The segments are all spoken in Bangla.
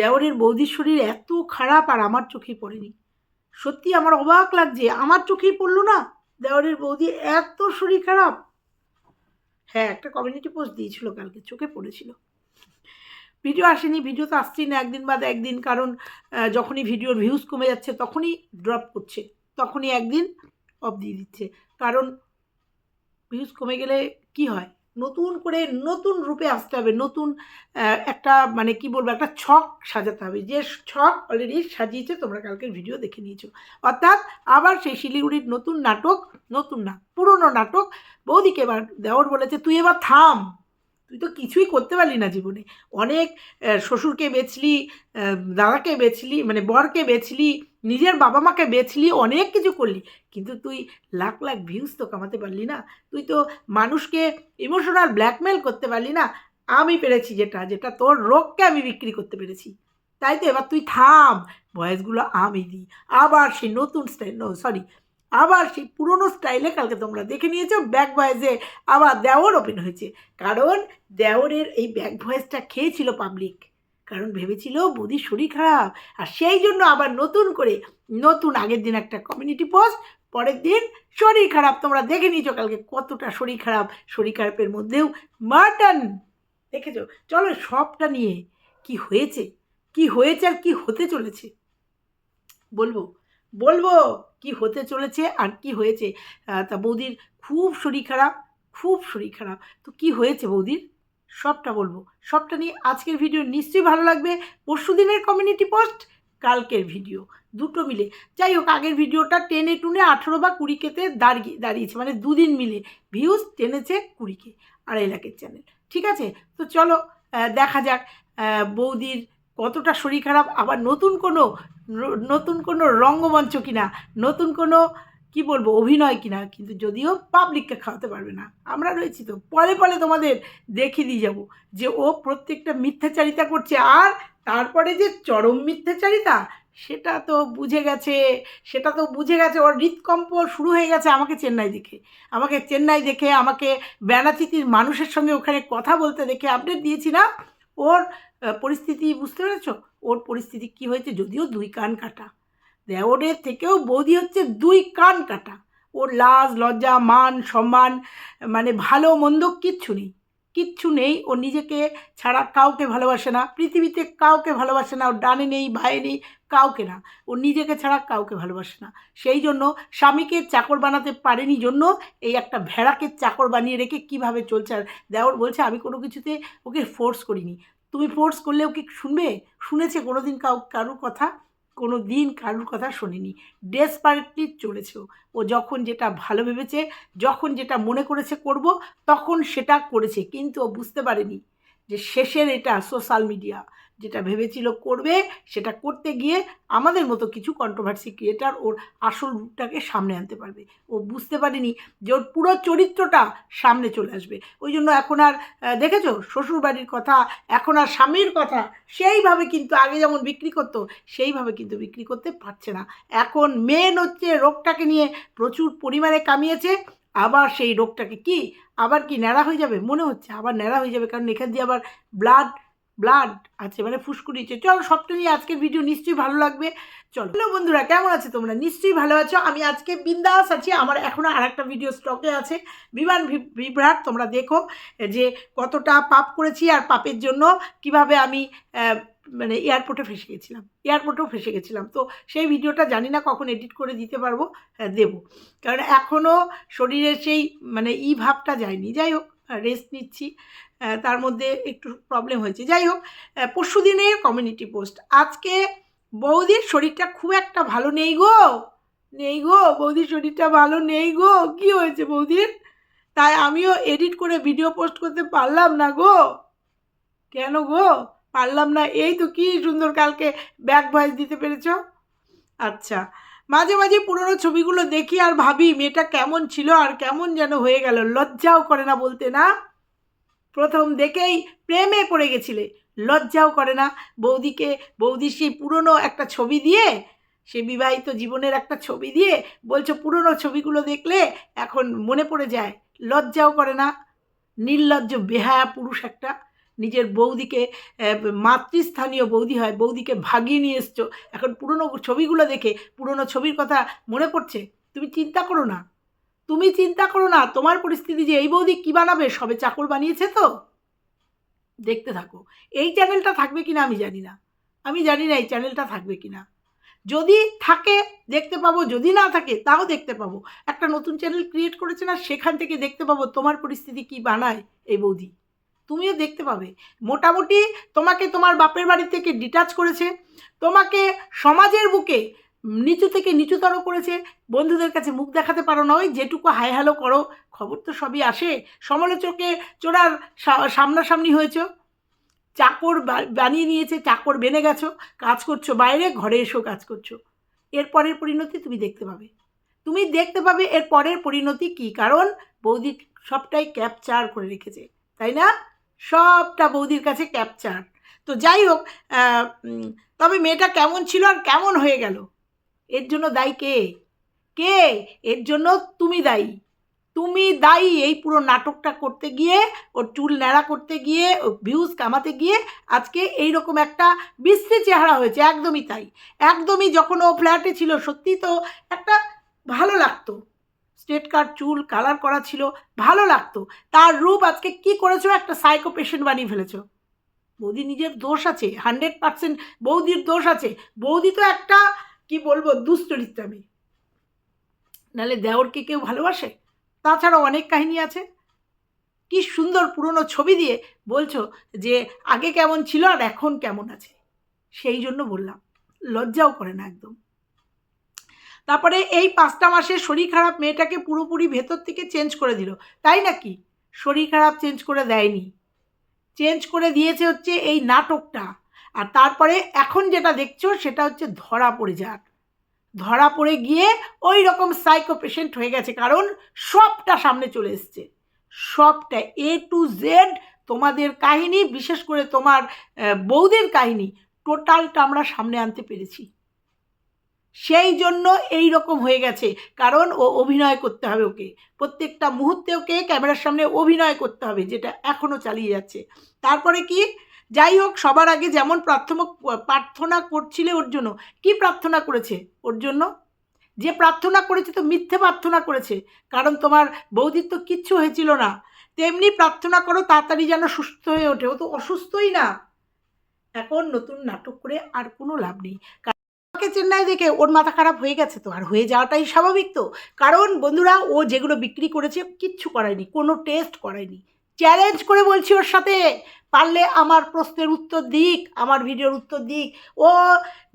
দেওরের বৌদির শরীর এত খারাপ আর আমার চোখে পড়েনি। সত্যি আমার অবাক লাগছে, আমার চোখেই পড়ল না? দেওরের বৌদি এত শরীর খারাপ। হ্যাঁ একটা কমিউনিটি পোস্ট দিয়েছিল কালকে, চোখে পড়েছিল। ভিডিও আসেনি, ভিডিও তো আসছেই না, একদিন বাদ একদিন, কারণ যখনই ভিডিওর ভিউজ কমে যাচ্ছে, তখনই ড্রপ করছে, তখনই একদিন অফ দিয়ে দিচ্ছে। কারণ ভিউজ কমে গেলে কি হয়? নতুন করে নতুন রূপে আসতে হবে, নতুন একটা মানে কি বলব, একটা ছক সাজাতে হবে। যে ছক অলরেডি সাজিয়েছে, তোমরা কালকের ভিডিও দেখে নিয়েছো। অর্থাৎ আবার সেই শিলিগুড়ির নতুন নাটক, নতুন না, পুরনো নাটক বৌদিকে এবার দেওর বলেছে, তুই এবার থাম। তুই তো কিছুই করতে পারলি না জীবনে। অনেক শ্বশুরকে বেচলি দাদাকে বেচলি মানে বরকে বেচলি নিজের বাবা মাকে বেচলি অনেক কিছু করলি, কিন্তু তুই লাখ লাখ ভিউজ তো কামাতে পারলি না। তুই তো মানুষকে ইমোশনাল ব্ল্যাকমেল করতে পারলি না। আমি পেরেছি যেটা যেটা তোর রোগকে আমি বিক্রি করতে পেরেছি। তাই তো এবার তুই থাম ভয়েসগুলো আমি দিই। আবার সেই নতুন স্টাইল নো সরি আবার সেই পুরনো স্টাইলে কালকে তোমরা দেখে নিয়েছো ব্যাক ভয়েসে আবার দেওর ওপেন হয়েছে। কারণ দেওরের এই ব্যাক ভয়েসটা খেয়েছিল পাবলিক কারণ ভেবেছিল বৌদির শরীর খারাপ। আর সেই জন্য আবার নতুন করে, নতুন আগের দিন একটা কমিউনিটি পোস্ট পরের দিন শরীর খারাপ। তোমরা দেখে নিয়েছো কালকে কতটা শরীর খারাপ। শরীর খারাপের মধ্যেও মাটন। দেখেছ? চলো সবটা নিয়ে কি হয়েছে কি হয়েছে আর কি হতে চলেছে। বলব বলব কি হতে চলেছে আর কি হয়েছে। তা বৌদির খুব শরীর খারাপ, খুব শরীর খারাপ। তো কি হয়েছে বৌদির? সবটা বলব। সবটা নিয়ে আজকের ভিডিও নিশ্চয়ই ভালো লাগবে। পরশু দিনের কমিউনিটি পোস্ট কালকের ভিডিও দুটো মিলে। যাই হোক, আগের ভিডিওটা টেনে টুনে আঠেরো বা কুড়িকেতে দাঁড়িয়ে, দাঁড়িয়েছে। মানে দুদিন মিলে। ভিউজ টেনেছে কুড়িকে, আড়াই লাখের চ্যানেল ঠিক আছে? তো চলো দেখা যাক বৌদির কতটা শরীর খারাপ। আবার নতুন কোনো নতুন কোনো রঙ্গমঞ্চ কিনা? নতুন কোনো কি বলব, অভিনয় কিনা, কিন্তু যদিও পাবলিককে খাওয়াতে পারবে না। আমরা রয়েছি তো পরে পরে তোমাদের দেখিয়ে দিয়ে যাব যে ও প্রত্যেকটা মিথ্যাচারিতা করছে আর তারপরে যে চরম মিথ্যাচারিতা, সেটা তো বুঝে গেছে, সেটা তো বুঝে গেছে, ওর হৃদকম্প শুরু হয়ে গেছে আমাকে চেন্নাই দেখে। আমাকে চেন্নাই দেখে, আমাকে বেনাচিতির মানুষের সঙ্গে ওখানে কথা বলতে দেখে আপডেট দিয়েছি না? ওর পরিস্থিতি বুঝতে পেরেছ? ওর পরিস্থিতি কি হয়েছে? যদিও দুই কান কাটা। দেওরের থেকেও বৌদি হচ্ছে দুই কান কাটা। ওর লাজ, লজ্জা, মান, সম্মান মানে ভালো, মন্দ কিচ্ছু নেই। কিচ্ছু নেই, ও নিজেকে ছাড়া কাউকে ভালোবাসে না। পৃথিবীতে কাউকে ভালোবাসে না, ওর ডানে নেই ভাই নেই, কাউকে না। ও নিজেকে ছাড়া কাউকে ভালোবাসে না। সেই জন্য স্বামীকে চাকর বানাতে পারেনি জন্য এই একটা ভেড়াকে চাকর বানিয়ে রেখে কীভাবে চলছে? আর দেওর বলছে, আমি কোনো কিছুতে ওকে ফোর্স করিনি। তুমি ফোর্স করলে ওকে শুনবে? শুনেছে কোনো দিন কাউ, কারুর কথা? কোনো দিন কারুর কথা শোনেনি। ডেসপারেটলি চলেছে ও। যখন যেটা ভালো ভেবেছে, যখন যেটা মনে করেছে করব, তখন সেটা করেছে। কিন্তু ও বুঝতে পারেনি যে শেষের এটা সোশ্যাল মিডিয়া যেটা ভেবেছিল করবে, সেটা করতে গিয়ে আমাদের মতো কিছু কন্ট্রোভার্সি ক্রিয়েটার ওর আসল রূপটাকে সামনে আনতে পারবে। ও বুঝতে পারেনি যে ওর পুরো চরিত্রটা সামনে চলে আসবে। ওই জন্য এখন আর দেখেছ? শ্বশুরবাড়ির কথা, এখন আর স্বামীর কথা, সেইভাবে কিন্তু আগে যেমন বিক্রি করতো, সেইভাবে কিন্তু বিক্রি করতে পারছে না। এখন মেন হচ্ছে রোগটাকে নিয়ে প্রচুর পরিমাণে কামিয়েছে, আবার সেই রোগটাকে কি, আবার কি ন্যাড়া হয়ে যাবে? মনে হচ্ছে আবার ন্যাড়া হয়ে যাবে, কারণ এখান দিয়ে আবার ব্লাড ব্লাড আছে মানে ফুসকুড়িছে চলো সবটা নিয়ে আজকের ভিডিও নিশ্চয়ই ভালো লাগবে। চলো। হ্যালো বন্ধুরা কেমন আছে তোমরা? নিশ্চয়ই ভালো আছো। আমি আজকে বিন্দাস আছি। আমার এখনও আর একটা ভিডিও স্টকে আছে। বিমান বিভ্রাট তোমরা দেখো যে কতটা পাপ করেছি আর পাপের জন্য কীভাবে আমি মানে এয়ারপোর্টে ফেসে গেছিলাম। এয়ারপোর্টেও ফেসে গেছিলাম। তো সেই ভিডিওটা জানি না কখন এডিট করে দিতে পারব হ্যাঁ, দেবো। কারণ এখনও শরীরের সেই মানে ই ভাবটা যায়নি। যাই হোক রেস্ট নিচ্ছি। তার মধ্যে একটু প্রবলেম হয়েছে। যাই হোক পরশু দিনের কমিউনিটি পোস্ট আজকে বৌদির শরীরটা খুব একটা ভালো নেই গো। নেই গো, বৌদির শরীরটা ভালো নেই গো। কি হয়েছে বৌদির? তাই আমিও এডিট করে ভিডিও পোস্ট করতে পারলাম না গো। কেন গো? পারলাম না। এই তো কি সুন্দর কালকে ব্যাক ভয়েস দিতে পেরেছ। আচ্ছা মাঝে মাঝে পুরনো ছবিগুলো দেখি আর ভাবি, মেয়েটা কেমন ছিল আর কেমন যেন হয়ে গেল। লজ্জাও করে না বলতে না? প্রথম দেখেই প্রেমে পড়ে গেছিলে। লজ্জাও করে না। বৌদিকে, বৌদির সেই পুরনো একটা ছবি দিয়ে, সে বিবাহিত জীবনের একটা ছবি দিয়ে বলছো পুরনো ছবিগুলো দেখলে এখন মনে পড়ে যায়। লজ্জাও করে না। নির্লজ্জ, বেহায়া পুরুষ একটা। নিজের বৌদিকে মাতৃস্থানীয় বৌদি হয়, বৌদিকে ভাগিয়ে নিয়ে এসছো। এখন পুরনো ছবিগুলো দেখে পুরনো ছবির কথা মনে পড়ছে? তুমি চিন্তা করো না। তুমি চিন্তা করো না, তোমার পরিস্থিতি যে এই বৌদি কী বানাবে, সবে চাকর বানিয়েছে তো? দেখতে থাকো, এই চ্যানেলটা থাকবে কিনা আমি জানি না। আমি জানি না এই চ্যানেলটা থাকবে কিনা। যদি থাকে, দেখতে পাবো, যদি না থাকে, তাও দেখতে পাবো। একটা নতুন চ্যানেল ক্রিয়েট করেছে না, সেখান থেকে দেখতে পাবো তোমার পরিস্থিতি কি বানায় এই বৌদি। তুমিও দেখতে পাবে। মোটামুটি তোমাকে তোমার বাপের বাড়ি থেকে ডিটাচ করেছে। তোমাকে সমাজের বুকে নিচু থেকে নিচুতর করেছে। বন্ধুদের কাছে মুখ দেখাতে পারো না ওই যেটুকু হাই হ্যালো করো, খবর তো সবই আসে। সমালোচকে চোরার সামনাসামনি হয়েছ। চাকর বানিয়ে নিয়েছে, চাকর বেনে গেছো, কাজ করছ, বাইরে ঘরে এসেও কাজ করছ। এর পরের পরিণতি তুমি দেখতে পাবে। তুমি দেখতে পাবে এর পরের পরিণতি কি? কারণ বৌদি সবটাই ক্যাপচার করে রেখেছে, তাই না? সবটা বৌদির কাছে ক্যাপচার। তো যাই হোক তবে মেয়েটা কেমন ছিল আর কেমন হয়ে গেল? এর জন্য দায়ী কে? কে? এর জন্য তুমি দায়ী। তুমি দায়ী এই পুরো নাটকটা করতে গিয়ে, ওর চুল ন্যাড়া করতে গিয়ে, ও ভিউজ কামাতে গিয়ে, আজকে এই রকম একটা বিশ্রী চেহারা হয়েছে, একদমই তাই। একদমই যখন ও ফ্ল্যাটে ছিল, সত্যি তো একটা ভালো লাগতো। স্ট্রেট কাট চুল, কালার করা ছিল, ভালো লাগতো। তার রূপ আজকে কি করেছ? একটা সাইকো পেশেন্ট বানিয়ে ফেলেছো। বৌদি নিজের দোষ আছে হান্ড্রেড পার্সেন্ট বৌদির দোষ আছে। বৌদি তো একটা কি বলব দুশ্চরিত্রা মেয়ে নাহলে দেওরকে কেউ ভালোবাসে? তাছাড়াও অনেক কাহিনী আছে। কি সুন্দর পুরনো ছবি দিয়ে বলছো যে, আগে কেমন ছিল আর এখন কেমন আছে? সেই জন্য বললাম, লজ্জাও করে না একদম। তারপরে এই পাঁচটা মাসে শরীর খারাপ মেয়েটাকে পুরোপুরি ভেতর থেকে চেঞ্জ করে দিল। তাই নাকি? শরীর খারাপ চেঞ্জ করে দেয়নি। চেঞ্জ করে দিয়েছে হচ্ছে এই নাটকটা। আর তারপরে এখন যেটা দেখছ সেটা হচ্ছে ধরা পড়ে যাক ধরা পড়ে গিয়ে ওই রকম সাইকো পেশেন্ট হয়ে গেছে কারণ সবটা সামনে চলে এসছে। সবটা এ টু জেড তোমাদের কাহিনী, বিশেষ করে তোমার বৌদের কাহিনী টোটালটা আমরা সামনে আনতে পেরেছি। সেই জন্য এই রকম হয়ে গেছে কারণ ও অভিনয় করতে হবে ওকে। প্রত্যেকটা মুহূর্তে ওকে ক্যামেরার সামনে অভিনয় করতে হবে, যেটা এখনও চালিয়ে যাচ্ছে। তারপরে কি? যাই হোক, সবার আগে যেমন প্রার্থনা প্রার্থনা করছিলে ওর জন্য, কি প্রার্থনা করেছে ওর জন্য? যে প্রার্থনা করেছে তো মিথ্যে প্রার্থনা করেছে, কারণ তোমার বৌদির তো কিচ্ছু হয়েছিল না। তেমনি প্রার্থনা করো, তাড়াতাড়ি যেন সুস্থ হয়ে ওঠে, ও তো অসুস্থই না। এখন নতুন নাটক করে আর কোনো লাভ নেই। আমাকে চেন্নাই দেখে ওর মাথা খারাপ হয়ে গেছে তো, আর হয়ে যাওয়াটাই স্বাভাবিক তো। কারণ বন্ধুরা, ও যেগুলো বিক্রি করেছে, কিচ্ছু করায়নি, কোনো টেস্ট করায়নি। চ্যালেঞ্জ করে বলছি ওর সাথে। পারলে আমার প্রশ্নের উত্তর দিক, আমার ভিডিওর উত্তর দিক। ও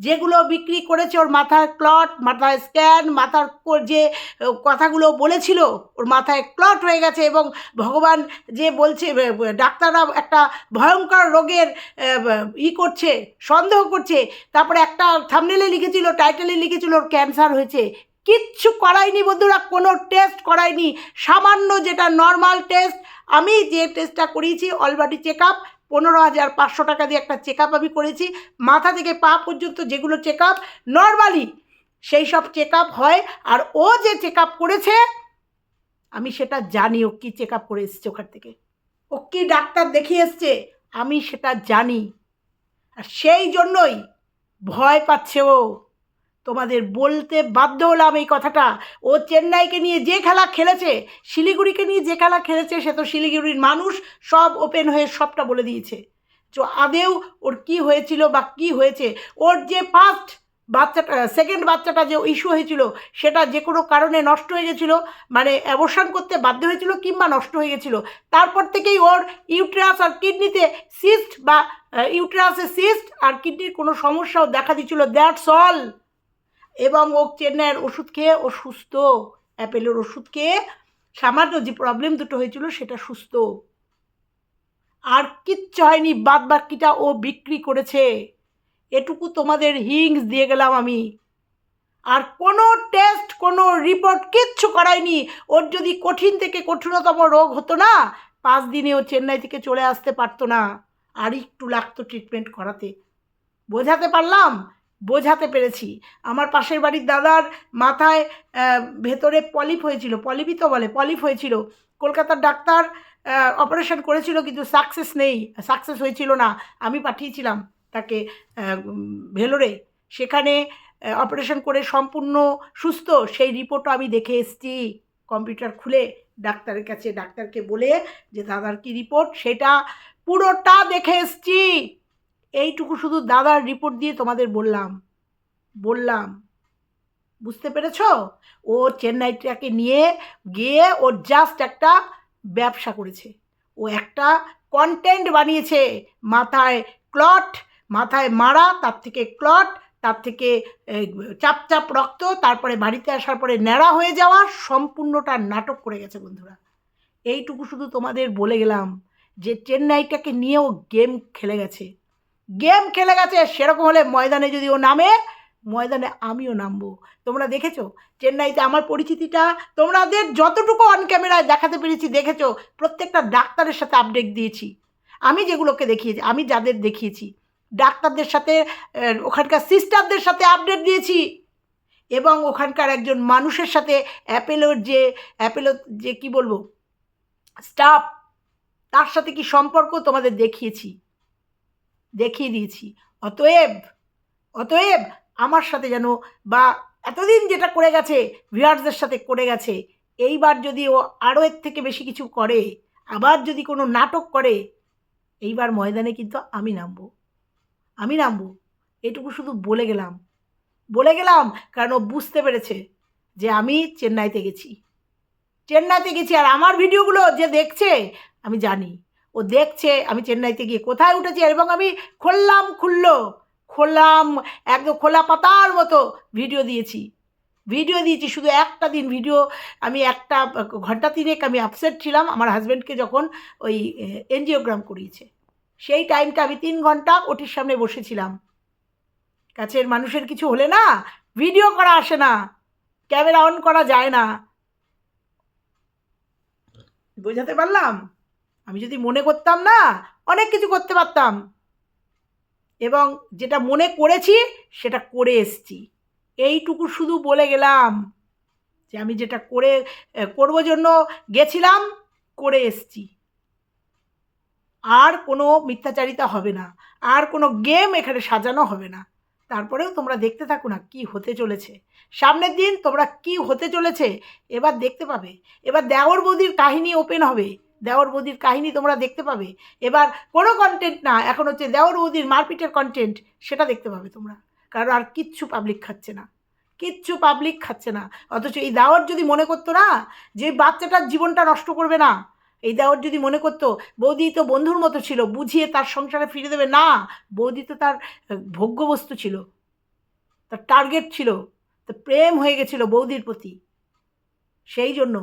যেগুলো বিক্রি করেছে ওর মাথায় ক্লট মাথায় স্ক্যান মাথার যে কথাগুলো বলেছিল, ওর মাথায় ক্লট হয়ে গেছে এবং ভগবান যে বলছে ডাক্তাররা একটা ভয়ঙ্কর রোগের ই করছে, সন্দেহ করছে। তারপরে একটা থামনেলে লিখেছিল টাইটেলে লিখেছিল, ওর ক্যান্সার হয়েছে। কিচ্ছু করায়নি বন্ধুরা, কোনো টেস্ট করায়নি। সামান্য যেটা নর্মাল টেস্ট আমি যে টেস্টটা করিয়েছি অলরেডি চেক আপ পনেরো হাজার পাঁচশো টাকা দিয়ে একটা চেক আপ আমি করেছি। মাথা থেকে পা পর্যন্ত যেগুলো চেক আপ নর্মালি সেই সব চেক আপ হয়। আর ও যে চেক আপ করেছে, আমি সেটা জানি ও কী চেক আপ করে এসছে ওখান থেকে। ও কী ডাক্তার দেখিয়ে এসছে, আমি সেটা জানি। আর সেই জন্যই ভয় পাচ্ছে ও। তোমাদের বলতে বাধ্য হলাম এই কথাটা। ও চেন্নাইকে নিয়ে যে খেলা খেলেছে, শিলিগুড়িকে নিয়ে যে খেলা খেলেছে, সে তো শিলিগুড়ির মানুষ, সব ওপেন হয়ে সবটা বলে দিয়েছে। তো আদেও ওর কি হয়েছিল বা কি হয়েছে, ওর যে ফার্স্ট বাচ্চাটা সেকেন্ড বাচ্চাটা যে ইস্যু হয়েছিল, সেটা যে কোনো কারণে নষ্ট হয়ে গেছিল মানে অ্যাবর্শন করতে বাধ্য হয়েছিল কিংবা নষ্ট হয়ে গেছিল, তারপর থেকেই ওর ইউট্রাস আর কিডনিতে সিস্ট বা ইউট্রাসে সিস্ট আর কিডনির কোনো সমস্যাও দেখা দিচ্ছিল দ্যাটস অল এবং ও চেন্নাইয়ের ওষুধ খেয়ে ও সুস্থ। অ্যাপেলের ওষুধ খেয়ে সামান্য যে প্রবলেম দুটো হয়েছিল সেটা সুস্থ। আর কিচ্ছু হয়নি বাদ বাকিটা ও বিক্রি করেছে। এটুকু তোমাদের হিংস দিয়ে গেলাম আমি। আর কোনো টেস্ট কোনো রিপোর্ট কিচ্ছু করায়নি। ওর যদি কঠিন থেকে কঠিনতম রোগ হতো না, পাঁচ দিনে ও চেন্নাই থেকে চলে আসতে পারতো না। আর একটু লাগতো ট্রিটমেন্ট করাতে। বোঝাতে পারলাম? বোঝাতে পেরেছি। আমার পাশের বাড়ির দাদার মাথায় ভেতরে পলিপ হয়েছিল পলিপই তো বলে, পলিপ হয়েছিল। কলকাতার ডাক্তার অপারেশন করেছিল কিন্তু সাকসেস নেই, সাকসেস হয়েছিল না। আমি পাঠিয়েছিলাম তাকে ভেলোরে। সেখানে অপারেশন করে সম্পূর্ণ সুস্থ, সেই রিপোর্টও আমি দেখে এসেছি। কম্পিউটার খুলে ডাক্তারের কাছে, ডাক্তারকে বলে যে, দাদার কি রিপোর্ট? সেটা পুরোটা দেখে এসেছি। এইটুকু শুধু দাদার রিপোর্ট দিয়ে তোমাদের বললাম। বললাম। বুঝতে পেরেছ? ও চেন্নাইটাকে নিয়ে গিয়ে ওর জাস্ট একটা ব্যবসা করেছে। ও একটা কন্টেন্ট বানিয়েছে। মাথায় ক্লট মাথায় মারা তার থেকে ক্লট তার থেকে এই, চাপ চাপ রক্ত তারপরে বাড়িতে আসার পরে ন্যাড়া হয়ে যাওয়া সম্পূর্ণটা নাটক করে গেছে বন্ধুরা। এইটুকু শুধু তোমাদের বলে গেলাম যে চেন্নাইটাকে নিয়েও গেম খেলে গেছে। গেম খেলে গেছে, সেরকম হলে ময়দানে যদি ও নামে, ময়দানে আমিও নামবো। তোমরা দেখেছ? চেন্নাইতে আমার পরিচিতিটা, তোমাদের যতটুকু অন ক্যামেরায় দেখাতে পেরেছি, দেখেছ? প্রত্যেকটা ডাক্তারের সাথে আপডেট দিয়েছি। আমি যেগুলোকে দেখিয়েছি, আমি যাদের দেখিয়েছি। ডাক্তারদের সাথে ওখানকার সিস্টারদের সাথে আপডেট দিয়েছি। এবং ওখানকার একজন মানুষের সাথে অ্যাপেলোর যে অ্যাপেলো যে, কি বলব? স্টাফ তার সাথে কি সম্পর্ক তোমাদের দেখিয়েছি। দেখিয়ে দিয়েছি। অতএব অতএব আমার সাথে যেন বা এতদিন যেটা করে গেছে, ভিউয়ার্সদের সাথে করে গেছে, এইবার যদি ও আরও এর থেকে বেশি কিছু করে, আবার যদি কোনো নাটক করে, এইবার ময়দানে কিন্তু আমি নামবো। আমি নামবো। এটুকু শুধু বলে গেলাম। বলে গেলাম কারণ ও বুঝতে পেরেছে যে আমি চেন্নাইতে গেছি। চেন্নাইতে গেছি আর আমার ভিডিওগুলো যে দেখছে, আমি জানি। ও দেখছে, আমি চেন্নাইতে গিয়ে কোথায় উঠেছি? এবং আমি খুললাম, খুললো খোলাম একদম খোলা পাতার মতো ভিডিও দিয়েছি। ভিডিও দিয়েছি, শুধু একটা দিন ভিডিও আমি একটা, ঘণ্টা তিনেক আমি আপসেট ছিলাম। আমার হাজব্যান্ডকে যখন ওই এনজিওগ্রাম করিয়েছে। সেই টাইমটা আমি তিন ঘণ্টা ওটির সামনে বসেছিলাম। কাছের মানুষের কিছু হলে না ভিডিও করা আসে না ক্যামেরা অন করা যায় না। বোঝাতে পারলাম? আমি যদি মনে করতাম না, অনেক কিছু করতে পারতাম। এবং যেটা মনে করেছি, সেটা করে এসছি। এইটুকু শুধু বলে গেলাম যে আমি যেটা করে করব জন্য গেছিলাম, করে এসছি। আর কোনো মিথ্যাচারিতা হবে না। আর কোনো গেম এখানে সাজানো হবে না। তারপরেও তোমরা দেখতে থাকো না কি হতে চলেছে। সামনের দিন তোমরা কি হতে চলেছে, এবার দেখতে পাবে। এবার দেওর বৌদির কাহিনী ওপেন হবে। দেওর বৌদির কাহিনী তোমরা দেখতে পাবে। এবার কোনো কন্টেন্ট না, এখন হচ্ছে দেওর বৌদির মারপিটের কন্টেন্ট সেটা দেখতে পাবে তোমরা। কারণ আর কিচ্ছু পাবলিক খাচ্ছে না। কিচ্ছু পাবলিক খাচ্ছে না। অথচ এই দাওয়ার যদি মনে করতো না যে বাচ্চাটার জীবনটা নষ্ট করবে না, এই দেওয়ার যদি মনে করতো বৌদি তো বন্ধুর মতো ছিল, বুঝিয়ে তার সংসারে ফিরে দেবে, না, বৌদি তো তার ভোগ্যবস্তু ছিল, তার টার্গেট ছিল, তো প্রেম হয়ে গেছিল বৌদির প্রতি। সেই জন্য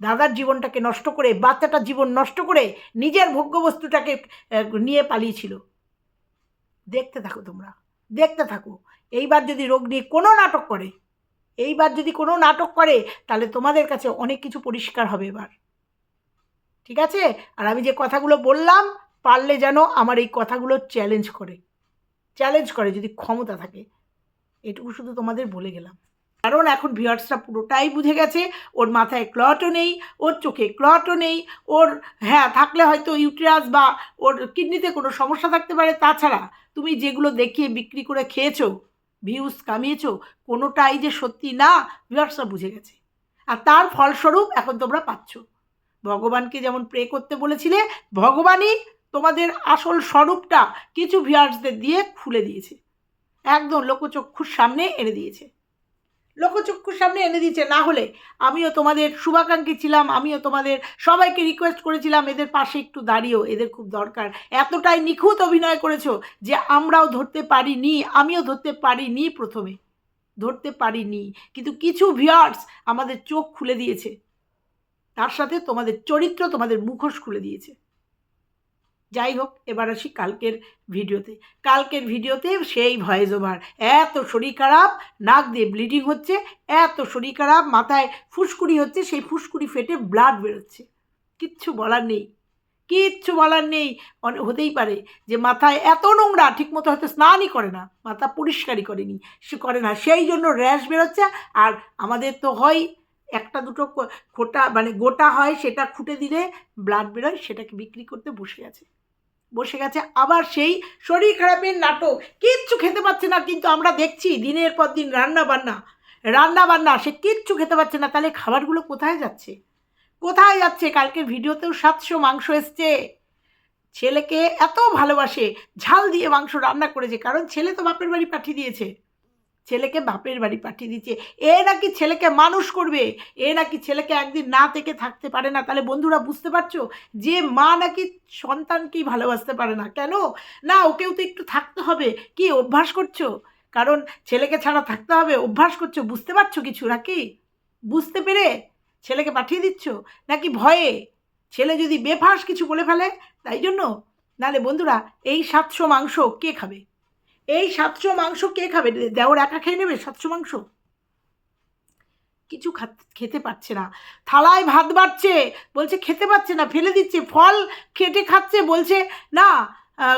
দাদার জীবনটাকে নষ্ট করে, বাচ্চাটার জীবন নষ্ট করে নিজের ভোগ্যবস্তুটাকে নিয়ে পালিয়েছিল। দেখতে থাকো তোমরা, দেখতে থাকো। এইবার যদি রোগ নিয়ে কোনো নাটক করে, এইবার যদি কোনো নাটক করে, তাহলে তোমাদের কাছে অনেক কিছু পরিষ্কার হবে এবার। ঠিক আছে? আর আমি যে কথাগুলো বললাম, পারলে যেন আমার এই কথাগুলো চ্যালেঞ্জ করে। চ্যালেঞ্জ করে যদি ক্ষমতা থাকে। এটুকু শুধু তোমাদের বলে গেলাম। কারণ এখন ভিউয়ার্সরা পুরোটাই বুঝে গেছে, ওর মাথায় ক্লটও নেই, ওর চোখে ক্লটও নেই, ওর হ্যাঁ থাকলে হয়তো ইউটেরাস বা ওর কিডনিতে কোনো সমস্যা থাকতে পারে। তাছাড়া তুমি যেগুলো দেখিয়ে বিক্রি করে খেয়েছো ভিউজ কামিয়েছো, কোনোটাই যে সত্যি না, ভিউয়ার্সরা বুঝে গেছে। আর তার ফলস্বরূপ এখন তোমরা পাচ্ছ। ভগবানকে যেমন প্রে করতে বলেছিলে, ভগবানই তোমাদের আসল স্বরূপটা কিছু ভিউয়ার্সদের দিয়ে খুলে দিয়েছে। একদম লোকচক্ষুর সামনে এনে দিয়েছে। লোকচক্ষুর সামনে এনে দিয়েছে। না হলে আমিও তোমাদের শুভাকাঙ্ক্ষী ছিলাম, আমিও তোমাদের সবাইকে রিকোয়েস্ট করেছিলাম, এদের পাশে একটু দাঁড়িয়েও, এদের খুব দরকার। এতটাই নিখুঁত অভিনয় করেছ যে আমরাও ধরতে পারিনি, আমিও ধরতে পারিনি প্রথমে। ধরতে পারিনি। কিন্তু কিছু ভিউয়ার্স আমাদের চোখ খুলে দিয়েছে। তার সাথে তোমাদের চরিত্র তোমাদের মুখোশ খুলে দিয়েছে। যাই হোক, এবার আসি কালকের ভিডিওতে। কালকের ভিডিওতে সেই ভয়েস ওভার। এত শরীর খারাপ, নাক দিয়ে ব্লিডিং হচ্ছে, এত শরীর খারাপ, মাথায় ফুসকুড়ি হচ্ছে, সেই ফুসকুড়ি ফেটে ব্লাড বেরোচ্ছে। কিচ্ছু বলার নেই। কিচ্ছু বলার নেই। হতেই পারে যে মাথায় এত নোংরা, ঠিকমতো হয়তো স্নানই করে না, মাথা পরিষ্কারই করেনি, সে করে না, সেই জন্য র্যাশ বেরোচ্ছে। আর আমাদের তো হয় একটা দুটো খোটা মানে গোটা হয়, সেটা খুঁটে দিলে ব্লাড বেরোয়, সেটাকে বিক্রি করতে বসে গেছে বসে গেছে। আবার সেই শরীর খারাপের নাটক। কিচ্ছু খেতে পাচ্ছে না, কিন্তু আমরা দেখছি দিনের পর দিন রান্না বান্না রান্না বান্না, সে কিচ্ছু খেতে পাচ্ছে না। তাহলে খাবারগুলো কোথায় যাচ্ছে? কোথায় যাচ্ছে? কালকের ভিডিওতেও সাতশো মাংস এসছে। ছেলেকে এত ভালোবাসে, ঝাল দিয়ে মাংস রান্না করেছে, কারণ ছেলে তো বাপের বাড়ি পাঠিয়ে দিয়েছে। ছেলেকে বাপের বাড়ি পাঠিয়ে দিচ্ছে। এ নাকি ছেলেকে মানুষ করবে? এ নাকি ছেলেকে একদিন না থেকে থাকতে পারে না? তাহলে বন্ধুরা বুঝতে পারছ? যে মা নাকি সন্তানকেই ভালোবাসতে পারে না। কেন? না, ওকেও তো একটু থাকতে হবে। কি অভ্যাস করছ? কারণ ছেলেকে ছাড়া থাকতে হবে, অভ্যাস করছ। বুঝতে পারছ কিছু নাকি? বুঝতে পেরে ছেলেকে পাঠিয়ে দিচ্ছ? নাকি ভয়ে? ছেলে যদি বেফাস কিছু বলে ফেলে, তাই জন্য? নালে বন্ধুরা, এই সাতশো মাংস কে খাবে? এই সাতশো মাংস কে খাবে? দেওর একা খেয়ে নেবে সাতশো মাংস? কিছু খাত- পারছে না। থালায় ভাত বাড়ছে, বলছে খেতে পারছে না, ফেলে দিচ্ছে, ফল কেটে খাচ্ছে, বলছে, না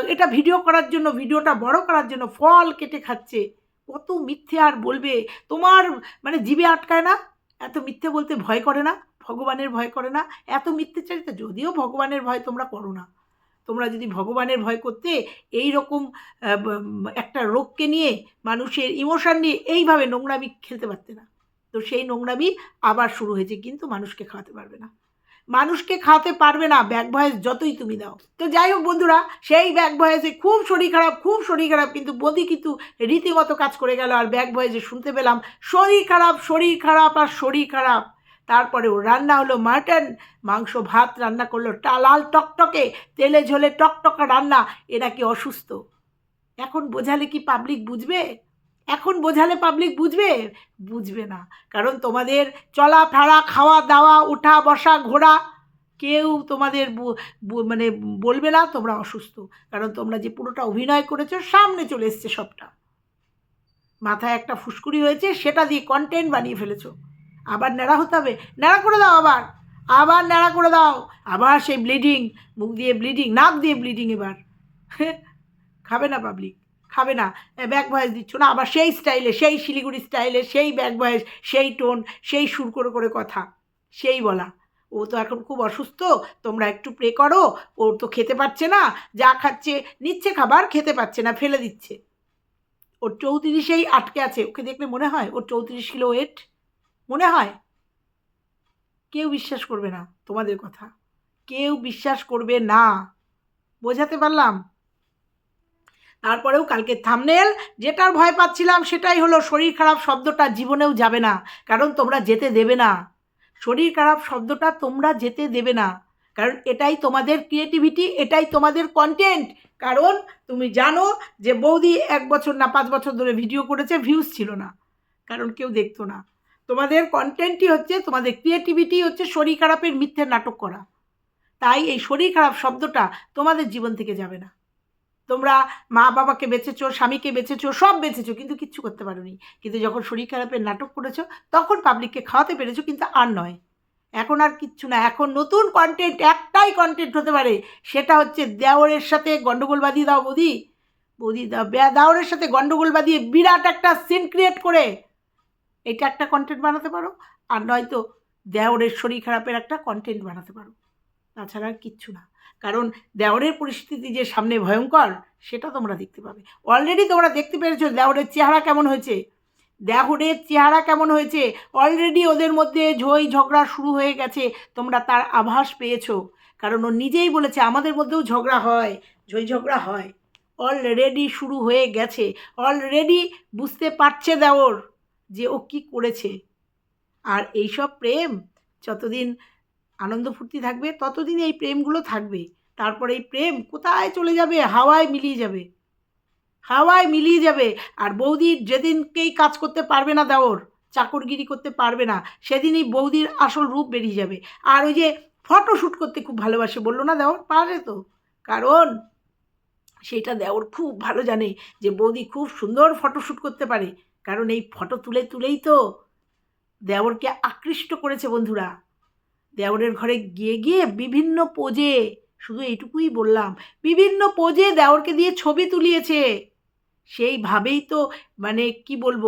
এটা ভিডিও করার জন্য ভিডিওটা বড় করার জন্য ফল কেটে খাচ্ছে। কত মিথ্যে আর বলবে? তোমার মানে জিভে আটকায় না? এত মিথ্যে বলতে ভয় করে না? ভগবানের ভয় করে না? এত মিথ্যে চারিতা যদিও ভগবানের ভয় তোমরা করো না। তোমরা যদি ভগবানের ভয় করতে এই রকম একটা রোগকে নিয়ে মানুষের ইমোশন নিয়ে এইভাবে নোংরামি খেলতে পারতে না। তো সেই নোংরামি আবার শুরু হয়েছে, কিন্তু মানুষকে খাওয়াতে পারবে না। মানুষকে খাওয়াতে পারবে না ব্যাক ভয়েস যতই তুমি দাও। তো যাই হোক বন্ধুরা, সেই ব্যাক ভয়েসে খুব শরীর খারাপ, খুব শরীর খারাপ, কিন্তু বদি কিন্তু রীতিমতো কাজ করে গেল। আর ব্যাক ভয়েসে শুনতে পেলাম, শরীর খারাপ শরীর খারাপ আর শরীর খারাপ। তারপরে ও রান্না হলো মাটন, মাংস, ভাত রান্না করল টা লাল টকটকে, তেলে ঝোলে টকটকা রান্না, এরা কি অসুস্থ? এখন বোঝালে কি পাবলিক বুঝবে? এখন বোঝালে পাবলিক বুঝবে? বুঝবে না। কারণ তোমাদের চলাফেরা খাওয়া দাওয়া ওঠা বসা, ঘোরা, কেউ তোমাদের মানে বলবে না তোমরা অসুস্থ। কারণ তোমরা যে পুরোটা অভিনয় করেছ, সামনে চলে এসছে সবটা। মাথায় একটা ফুসকুড়ি হয়েছে, সেটা দিয়ে কন্টেন্ট বানিয়ে ফেলেছো। আবার ন্যাড়া হতে হবে। ন্যাড়া করে দাও আবার। আবার ন্যাড়া করে দাও। আবার সেই ব্লিডিং মুখ দিয়ে ব্লিডিং নাক দিয়ে ব্লিডিং এবার। খাবে না পাবলিক খাবে না। ব্যাক ভয়েস দিচ্ছ না, আবার সেই স্টাইলে সেই শিলিগুড়ি স্টাইলে সেই ব্যাক ভয়েস সেই টোন সেই সুর করে করে কথা। সেই বলা। ও তো এখন খুব অসুস্থ, তোমরা একটু প্রে করো। ও তো খেতে পারছে না, যা খাচ্ছে, নিচ্ছে খাবার, খেতে পারছে না, ফেলে দিচ্ছে। ওর চৌত্রিশেই আটকে আছে, ওকে দেখলে মনে হয়? ওর চৌত্রিশ কিলো ওয়েট মনে হয়? কেউ বিশ্বাস করবে না তোমাদের কথা। কেউ বিশ্বাস করবে না। বোঝাতে পারলাম? তারপরেও কালকে থামনেল যেটার ভয় পাচ্ছিলাম সেটাই হলো, শরীর খারাপ শব্দটা জীবনেও যাবে না, কারণ তোমরা যেতে দেবে না। শরীর খারাপ শব্দটা তোমরা যেতে দেবে না, কারণ এটাই তোমাদের ক্রিয়েটিভিটি এটাই তোমাদের কন্টেন্ট কারণ তুমি জানো যে বৌদি এক বছর না পাঁচ বছর ধরে ভিডিও করেছে ভিউজ ছিল না, কারণ কেউ দেখতো না। তোমাদের কন্টেন্টই হচ্ছে, তোমাদের ক্রিয়েটিভিটি হচ্ছে শরীর খারাপের মিথ্যে নাটক করা। তাই এই শরীর খারাপ শব্দটা তোমাদের জীবন থেকে যাবে না। তোমরা মা বাবাকে বেঁচেছো স্বামীকে বেঁচেছো সব বেঁচেছো কিন্তু কিচ্ছু করতে পারোনি। কিন্তু যখন শরীর খারাপের নাটক করেছ, তখন পাবলিককে খাওয়াতে পেরেছ, কিন্তু আর নয়। এখন আর কিচ্ছু না। এখন নতুন কন্টেন্ট একটাই কন্টেন্ট হতে পারে, সেটা হচ্ছে দেওরের সাথে গন্ডগোল বাঁধিয়ে দাও, বৌদি। বৌদি দাও বে- দেওরের সাথে গন্ডগোল বাঁধিয়ে বিরাট একটা সিন ক্রিয়েট করে এটা একটা কন্টেন্ট বানাতে পারো, আর নয়তো দেওরের শরীর খারাপের একটা কন্টেন্ট বানাতে পারো। তাছাড়া আর কিচ্ছু না। কারণ দেওরের পরিস্থিতি যে সামনে ভয়ঙ্কর, সেটা তোমরা দেখতে পাবে। অলরেডি তোমরা দেখতে পেরেছ দেওরের চেহারা কেমন হয়েছে? দেওরের চেহারা কেমন হয়েছে? অলরেডি ওদের মধ্যে ঝই ঝগড়া শুরু হয়ে গেছে। তোমরা তার আভাস পেয়েছ। কারণ ও নিজেই বলেছে, আমাদের মধ্যেও ঝগড়া হয়, ঝই ঝগড়া হয়। অলরেডি শুরু হয়ে গেছে। অলরেডি বুঝতে পারছে দেওর। যে ও কি করেছে। আর এইসব প্রেম যতদিন আনন্দ ফুর্তি থাকবে, ততদিন এই প্রেমগুলো থাকবে। তারপরে এই প্রেম কোথায় চলে যাবে? হাওয়ায় মিলিয়ে যাবে। হাওয়ায় মিলিয়ে যাবে। আর বৌদির যেদিনকেই কাজ করতে পারবে না দেওর, চাকরগিরি করতে পারবে না, সেদিনই বৌদির আসল রূপ বেরিয়ে যাবে। আর ওই যে ফটো শ্যুট করতে খুব ভালোবাসে, বলল না দেওর? পারে তো। কারণ সেটা দেওর খুব ভালো জানে যে বৌদি খুব সুন্দর ফটো শ্যুট করতে পারে। কারণ এই ফটো তুলে তুলেই তো দেওরকে আকৃষ্ট করেছে বন্ধুরা। দেওরের ঘরে গিয়ে গিয়ে বিভিন্ন পোজে শুধু এইটুকুই বললাম, বিভিন্ন পোজে দেওরকে দিয়ে ছবি তুলিয়েছে। সেইভাবেই তো মানে কি বলব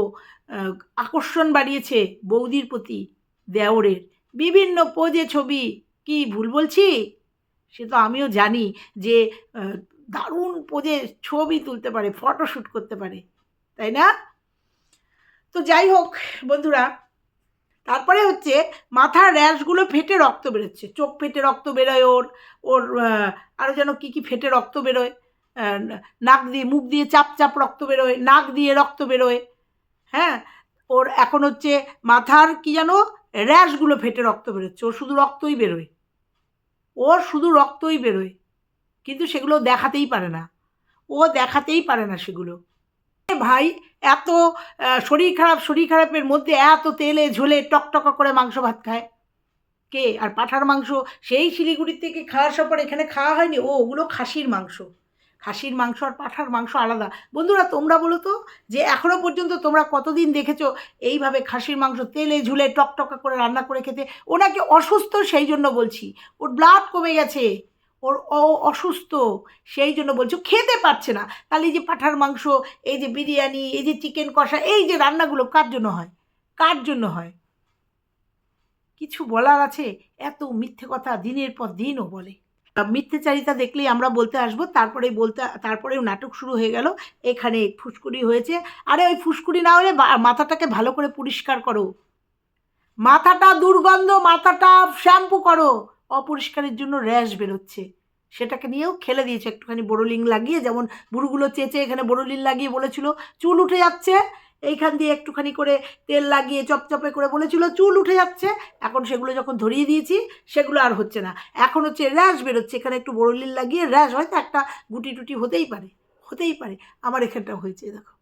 আকর্ষণ বাড়িয়েছে বৌদির প্রতি দেওরের। বিভিন্ন পোজে ছবি, কি ভুল বলছি? সে তো আমিও জানি যে দারুণ পোজে ছবি তুলতে পারে ফটোশ্যুট করতে পারে, তাই না? তো যাই হোক, বন্ধুরা, তারপরে হচ্ছে মাথার র্যাশগুলো ফেটে রক্ত বেরোচ্ছে। চোখ ফেটে রক্ত বেরোয় ওর ওর আরও যেন কী কী ফেটে রক্ত বেরোয় নাক দিয়ে, মুখ দিয়ে চাপ চাপ রক্ত বেরোয়, নাক দিয়ে রক্ত বেরোয় হ্যাঁ? ওর এখন হচ্ছে মাথার কি যেন র্যাশগুলো ফেটে রক্ত বেরোচ্ছে। ওর শুধু রক্তই বেরোয়। ওর শুধু রক্তই বেরোয়। কিন্তু সেগুলো দেখাতেই পারে না। ও দেখাতেই পারে না সেগুলো। ভাই, এত শরীর খারাপ, শরীর খারাপের মধ্যে এত তেলে ঝোলে টকটকা করে মাংস ভাত খায়। কে? আর পাঠার মাংস, সেই শিলিগুড়ির থেকে খাওয়ার সব পর এখানে খাওয়া হয়নি? ও, ওগুলো খাসির মাংস। খাসির মাংস আর পাঠার মাংস আলাদা। বন্ধুরা, তোমরা বলো তো যে এখনও পর্যন্ত তোমরা কতদিন দেখেছ এইভাবে খাসির মাংস তেলে ঝুলে টকটকা করে রান্না করে খেতে? ও নাকি অসুস্থ, সেই জন্য বলছি। ওর ব্লাড কমে গেছে। ওর অসুস্থ, সেই জন্য বলছো খেতে পারছে না। তাহলে এই যে পাঠার মাংস, এই যে বিরিয়ানি, এই যে চিকেন কষা, এই যে রান্নাগুলো কার জন্য হয়? কার জন্য হয়? কিছু বলার আছে? এত মিথ্যে কথা দিনের পর দিনও বলে। মিথ্যেচারিতা দেখলেই আমরা বলতে আসব, তারপরেই বলতে, তারপরেও নাটক শুরু হয়ে গেল। এখানে ফুসকুড়ি হয়েছে। আরে ওই ফুসকুড়ি না হলে মাথাটাকে ভালো করে পরিষ্কার করো। মাথাটা দুর্গন্ধ, মাথাটা শ্যাম্পু করো। অপরিষ্কারের জন্য র্যাশ বেরোচ্ছে। সেটাকে নিয়েও খেলে দিয়েছে, একটুখানি বোরোলিং লাগিয়ে, যেমন বুড়োগুলো চেঁচে এখানে বোরোলিং লাগিয়ে বলেছিল, চুল উঠে যাচ্ছে। এইখান দিয়ে একটুখানি করে তেল লাগিয়ে চপচপে করে বলেছিল, চুল উঠে যাচ্ছে। এখন সেগুলো যখন ধরিয়ে দিয়েছি, সেগুলো আর হচ্ছে না। এখন হচ্ছে র্যাশ বেরোচ্ছে, এখানে একটু বোরোলিন লাগিয়ে র্যাশ হয়তো একটা গুটি টুটি হতেই পারে হতেই পারে। আমার এখানটাও হয়েছে, দেখো।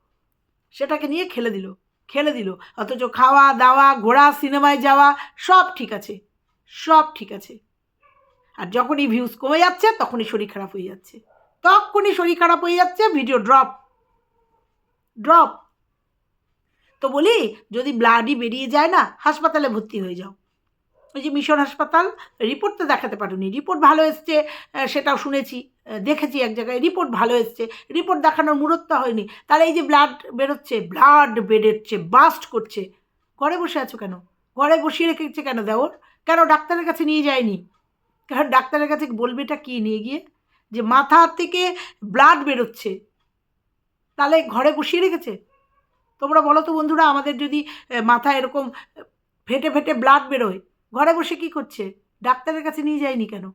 সেটাকে নিয়ে খেলে দিল খেলে দিল। অথচ খাওয়া, দাওয়া, ঘোরা, সিনেমায় যাওয়া, সব ঠিক আছে, সব ঠিক আছে। আর যখনই ভিউজ কমে যাচ্ছে, তখনই শরীর খারাপ হয়ে যাচ্ছে। তখনই শরীর খারাপ হয়ে যাচ্ছে ভিডিও ড্রপ ড্রপ তো বলি, যদি ব্লাডই বেরিয়ে যায় না, হাসপাতালে ভর্তি হয়ে যাও। ওই যে মিশন হাসপাতাল রিপোর্ট তো দেখাতে পারোনি। রিপোর্ট ভালো এসছে সেটাও শুনেছি দেখেছি এক জায়গায় রিপোর্ট ভালো এসছে। রিপোর্ট দেখানোর মুহূর্ত হয়নি। তাহলে এই যে ব্লাড বেরোচ্ছে ব্লাড বেরোচ্ছে বাস্ট করছে। ঘরে বসে আছো কেন? ঘরে বসিয়ে রেখেছে কেন দেওর? কেন ডাক্তারের কাছে নিয়ে যায়নি? কারণ ডাক্তারের কাছে বলবে এটা কী নিয়ে গিয়ে? যে মাথা থেকে ব্লাড বেরোচ্ছে। তাহলে ঘরে বসিয়ে রেখেছে? তোমরা বলো তো বন্ধুরা, আমাদের যদি মাথা এরকম ফেটে ফেটে ব্লাড বেরোয়, ঘরে বসে কি করছে? ডাক্তারের কাছে নিয়ে যায়নি কেন?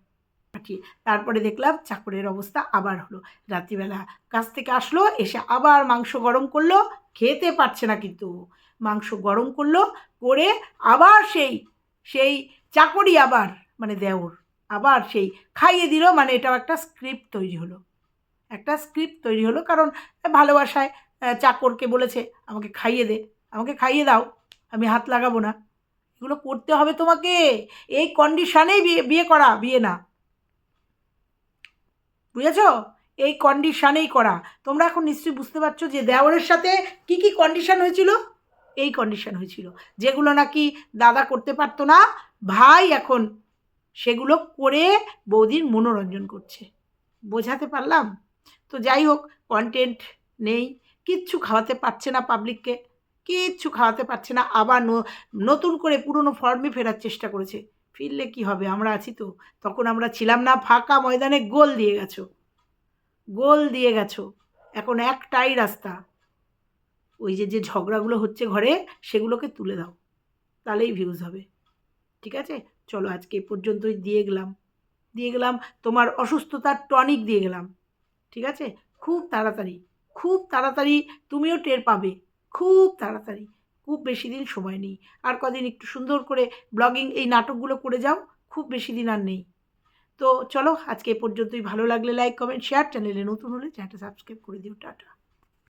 পাঠিয়ে, তারপরে দেখলাম চাকরের অবস্থা আবার হলো। রাত্রিবেলা কাছ থেকে আসলো, এসে আবার মাংস গরম করল, খেতে পারছে না কিন্তু। মাংস গরম করল, করে আবার সেই সেই চাকরি আবার মানে দেওর। আবার সেই খাইয়ে দিল মানে এটাও একটা স্ক্রিপ্ট তৈরি হলো। একটা স্ক্রিপ্ট তৈরি হলো কারণ ভালোবাসায় চাকরকে বলেছে, আমাকে খাইয়ে দে, আমাকে খাইয়ে দাও, আমি হাত লাগাবো না। এগুলো করতে হবে তোমাকে। এই কন্ডিশনেই বিয়ে বিয়ে করা, বিয়ে না। বুঝেছ? এই কন্ডিশনেই করা। তোমরা এখন নিশ্চয়ই বুঝতে পারছ যে দেওরের সাথে কি কি কন্ডিশন হয়েছিল? এই কন্ডিশন হয়েছিল। যেগুলো নাকি দাদা করতে পারতো না, ভাই এখন সেগুলো করে বৌদির মনোরঞ্জন করছে। বোঝাতে পারলাম? তো যাই হোক কন্টেন্ট নেই, কিচ্ছু খাওয়াতে পারছে না পাবলিককে কিচ্ছু খাওয়াতে পারছে না, আবার নতুন করে পুরনো ফর্মে ফেরার চেষ্টা করেছে। ফিরলে কি হবে? আমরা আছি তো। তখন আমরা ছিলাম না, ফাঁকা ময়দানে গোল দিয়ে গেছো। গোল দিয়ে গেছো। এখন একটাই রাস্তা। ওই যে যে ঝগড়াগুলো হচ্ছে ঘরে, সেগুলোকে তুলে দাও। তাহলেই ভিউজ হবে। ঠিক আছে? চলো আজকে পর্যন্তই দিয়ে গেলাম। দিয়ে গেলাম, তোমার অসুস্থতার টনিক দিয়ে গেলাম। ঠিক আছে? খুব তাড়াতাড়ি খুব তাড়াতাড়ি তুমিও টের পাবে। খুব তাড়াতাড়ি, খুব বেশি দিন সময় নেই। আর কদিন একটু সুন্দর করে ব্লগিং এই নাটকগুলো করে যাও, খুব বেশি দিন আর নেই। তো চলো, আজকে পর্যন্তই। ভালো লাগলে লাইক কমেন্ট শেয়ার চ্যানেলে নতুন হলে চ্যানেলটা সাবস্ক্রাইব করে দিও। টাটা।